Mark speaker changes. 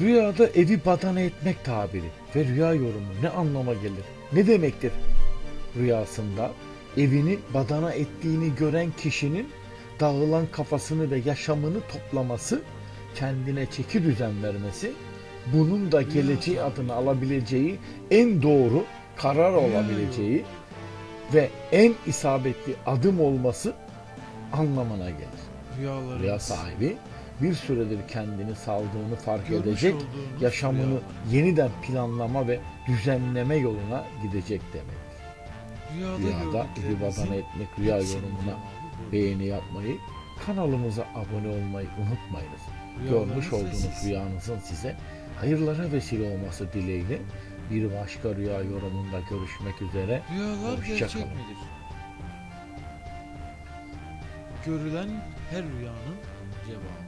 Speaker 1: Rüyada evi badana etmek tabiri ve rüya yorumu ne anlama gelir? Ne demektir? Rüyasında evini badana ettiğini gören kişinin dağılan kafasını ve yaşamını toplaması, kendine çeki düzen vermesi, bunun da geleceği adını alabileceği en doğru karar olabileceği ve en isabetli adım olması anlamına gelir.
Speaker 2: Rüyalarımız.
Speaker 1: Rüya sahibi bir süredir kendini saldığını fark
Speaker 2: Görmüş
Speaker 1: edecek, yaşamını
Speaker 2: rüyalar.
Speaker 1: yeniden planlama ve düzenleme yoluna gidecek demek.
Speaker 2: Rüyada,
Speaker 1: Rüyada evi
Speaker 2: gördüklerimizin
Speaker 1: badana etmek, rüya yorumuna beğeni yapmayı, kanalımıza abone olmayı unutmayınız. Görmüş olduğunuz
Speaker 2: sessiz.
Speaker 1: rüyanızın size hayırlara vesile olması dileğiyle bir başka rüya yorumunda görüşmek üzere.
Speaker 2: Rüyalar gerçek midir? Görülen her rüyanın cevabı.